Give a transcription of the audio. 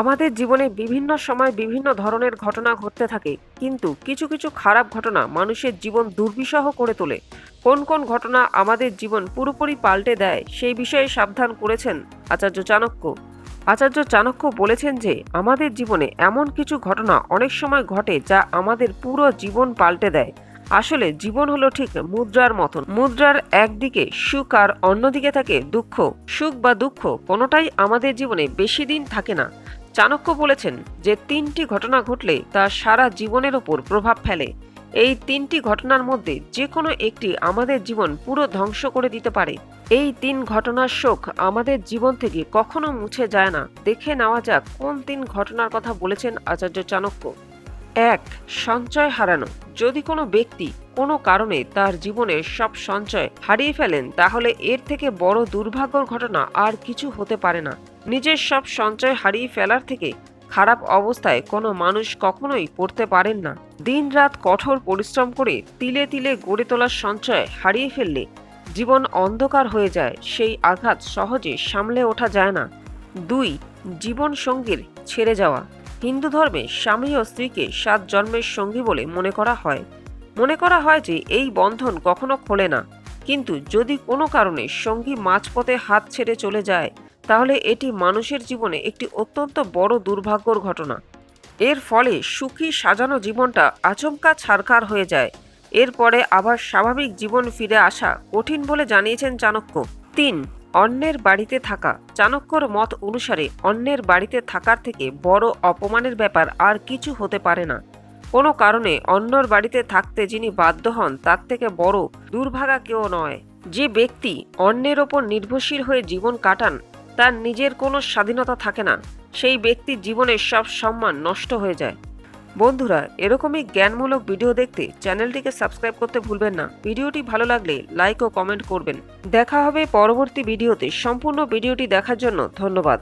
আমাদের জীবনে বিভিন্ন সময় বিভিন্ন ধরনের ঘটনা ঘটতে থাকে, কিন্তু কিছু কিছু খারাপ ঘটনা মানুষের জীবন দুর্বিষহ করে তোলে। কোন কোন ঘটনা আমাদের জীবন পুরোপুরি পাল্টে দেয় সেই বিষয়ে সাবধান করেছেন আচার্য চাণক্য। আচার্য চাণক্য বলেছেন যে, আমাদের জীবনে এমন কিছু ঘটনা অনেক সময় ঘটে যা আমাদের পুরো জীবন পাল্টে দেয়। আসলে জীবন হলো ঠিক মুদ্রার মতন। মুদ্রার একদিকে সুখ আর অন্যদিকে থাকে দুঃখ। সুখ বা দুঃখ কোনোটাই আমাদের জীবনে বেশি দিন থাকে না। চাণক্য বলেছেন যে তিনটি ঘটনা ঘটলে তা সারা জীবনের ওপর প্রভাব ফেলে। এই তিনটি ঘটনার মধ্যে যে কোনো একটি আমাদের জীবন পুরো ধ্বংস করে দিতে পারে। এই তিন ঘটনার শোক আমাদের জীবন থেকে কখনো মুছে যায় না। দেখে নেওয়া যাক কোন তিন ঘটনার কথা বলেছেন আচার্য চাণক্য। এক, সঞ্চয় হারানো। যদি কোনো ব্যক্তি কোনো কারণে তার জীবনের সব সঞ্চয় হারিয়ে ফেলেন, তাহলে এর থেকে বড় দুর্ভাগ্যর ঘটনা আর কিছু হতে পারে না। নিজের সব সঞ্চয় হারিয়ে ফেলার থেকে খারাপ অবস্থায় কোনো মানুষ কখনোই পড়তে পারেন না। দিনরাত কঠোর পরিশ্রম করে তিলে তিলে গড়ে তোলার সঞ্চয় হারিয়ে ফেললে জীবন অন্ধকার হয়ে যায়, সেই আঘাত সহজে সামলে ওঠা যায় না। দুই জীবন সঙ্গীর ছেড়ে যাওয়া। হিন্দু ধর্মে স্বামী ও স্ত্রীকে সাত জন্মের সঙ্গী বলে মনে করা হয়। মনে করা হয় যে এই বন্ধন কখনো খোলে না। কিন্তু যদি কোনো কারণে সঙ্গী মাঝপথে হাত ছেড়ে চলে যায়, তাহলে এটি মানুষের জীবনে একটি অত্যন্ত বড় দুর্ভাগ্যর ঘটনা। এর ফলে সুখী সাজানো জীবনটা আচমকা ছারখার হয়ে যায়। এরপরে আবার স্বাভাবিক জীবন ফিরে আসা কঠিন বলে জানিয়েছেন চাণক্য। তিন অন্যের বাড়িতে থাকা। চাণক্যর মত অনুসারে অন্যের বাড়িতে থাকার থেকে বড় অপমানের ব্যাপার আর কিছু হতে পারে না। কোনো কারণে অন্যর বাড়িতে থাকতে যিনি বাধ্য হন, তার থেকে বড় দুর্ভাগা কেউ নয়। যে ব্যক্তি অন্যের ওপর নির্ভরশীল হয়ে জীবন কাটান, তার নিজের কোনো স্বাধীনতা থাকে না। সেই ব্যক্তির জীবনের সব সম্মান নষ্ট হয়ে যায়। বন্ধুরা, এরকমই জ্ঞানমূলক ভিডিও দেখতে চ্যানেলটিকে সাবস্ক্রাইব করতে ভুলবেন না। ভিডিওটি ভালো লাগলে লাইক ও কমেন্ট করবেন। দেখা হবে পরবর্তী ভিডিওতে। সম্পূর্ণ ভিডিওটি দেখার জন্য ধন্যবাদ।